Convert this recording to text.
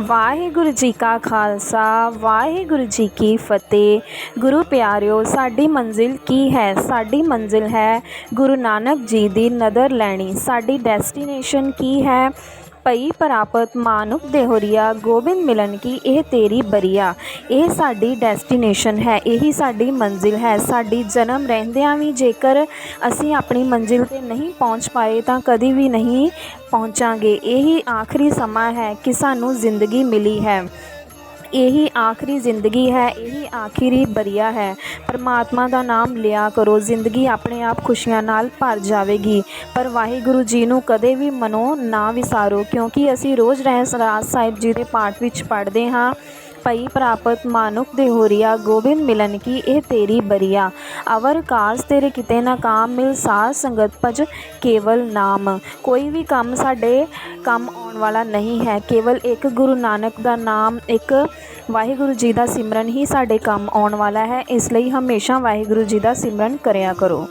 ਵਾਹਿਗੁਰੂ ਜੀ ਕਾ ਖਾਲਸਾ, ਵਾਹਿਗੁਰੂ ਜੀ ਕੀ ਫਤਿਹ। ਗੁਰੂ ਪਿਆਰਿਓ, ਸਾਡੀ ਮੰਜ਼ਿਲ ਕੀ ਹੈ? ਸਾਡੀ ਮੰਜ਼ਿਲ ਹੈ ਗੁਰੂ ਨਾਨਕ ਜੀ ਦੀ ਨਦਰ ਲੈਣੀ। ਸਾਡੀ ਡੈਸਟੀਨੇਸ਼ਨ ਕੀ ਹੈ? ਪਈ ਪ੍ਰਾਪਤ ਮਾਨੁਖ ਦੇਹੋਰੀਆ, ਗੋਬਿੰਦ ਮਿਲਨ ਕੀ ਇਹ ਤੇਰੀ ਬਰੀਆ। ਇਹ ਸਾਡੀ ਡੈਸਟੀਨੇਸ਼ਨ ਹੈ, ਇਹੀ ਸਾਡੀ ਮੰਜ਼ਿਲ ਹੈ। ਸਾਡੀ ਜਨਮ ਰਹਿੰਦਿਆਂ ਵੀ ਜੇਕਰ ਅਸੀਂ ਆਪਣੀ ਮੰਜ਼ਿਲ ਤੇ ਨਹੀਂ ਪਹੁੰਚ ਪਾਏ ਤਾਂ ਕਦੀ ਵੀ ਨਹੀਂ ਪਹੁੰਚਾਂਗੇ। ਇਹੀ ਆਖਰੀ ਸਮਾਂ ਹੈ ਕਿ ਸਾਨੂੰ ਜ਼ਿੰਦਗੀ ਮਿਲੀ ਹੈ। ਇਹੀ ਆਖਰੀ ਜ਼ਿੰਦਗੀ ਹੈ, ਇਹੀ ਆਖਰੀ ਬਰੀਆ ਹੈ। ਪਰਮਾਤਮਾ ਦਾ ਨਾਮ ਲਿਆ ਕਰੋ, ਜ਼ਿੰਦਗੀ ਆਪਣੇ ਆਪ ਖੁਸ਼ੀਆਂ ਨਾਲ ਭਰ ਜਾਵੇਗੀ। ਪਰ ਵਾਹਿਗੁਰੂ ਜੀ ਨੂੰ ਕਦੇ ਵੀ ਮਨੋ ਨਾ ਵਿਸਾਰੋ, ਕਿਉਂਕਿ ਅਸੀਂ ਰੋਜ਼ ਰਹਿਰਾਸ ਸਾਹਿਬ ਜੀ ਦੇ ਪਾਠ ਵਿੱਚ ਪੜ੍ਹਦੇ ਹਾਂ। ਪਈ ਪ੍ਰਾਪਤ ਮਾਨੁਕ ਦੇ ਹੋਰੀਆ ਗੋਬਿੰਦ ਮਿਲਨ ਕੀ ਇਹ ਤੇਰੀ ਬਰੀਆ। ਅਵਰ ਕਾਸ ਤੇਰੇ ਕਿਤੇ ਨਾ ਕਾਮ, ਮਿਲ ਸਾਧ ਸੰਗਤ ਭਜ ਕੇਵਲ ਨਾਮ। ਕੋਈ ਵੀ ਕੰਮ ਸਾਡੇ ਕੰਮ ਆਉਣ ਵਾਲਾ ਨਹੀਂ ਹੈ, ਕੇਵਲ ਇੱਕ ਗੁਰੂ ਨਾਨਕ ਦਾ ਨਾਮ, ਇੱਕ ਵਾਹਿਗੁਰੂ ਜੀ ਦਾ ਸਿਮਰਨ ਹੀ ਸਾਡੇ ਕੰਮ ਆਉਣ ਵਾਲਾ ਹੈ। ਇਸ ਲਈ ਹਮੇਸ਼ਾ ਵਾਹਿਗੁਰੂ ਜੀ ਦਾ ਸਿਮਰਨ ਕਰਿਆ ਕਰੋ।